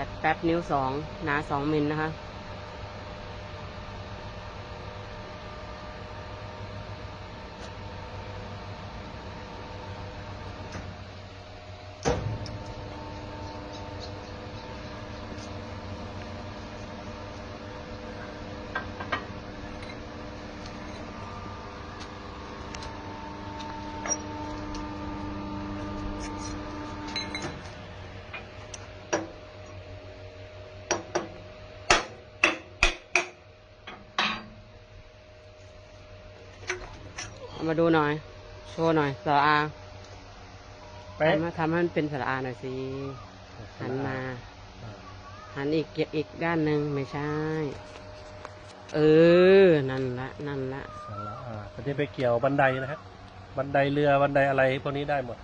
ดัดแป๊บนิ้วสองหนาสองมิลนะคะ เอามาดูหน่อย โชว์หน่อยสระอาเป๊ะทำให้ทำให้มันเป็นสระอาหน่อยสิหันมาอ่าหันอีกอีกด้านหนึ่งไม่ใช่ เออ นั่นละ นั่นละ สาระอ่าตอนนี้ไปเกี่ยวบันไดนะครับบันไดเรือบันไดอะไรพวกนี้ได้หมด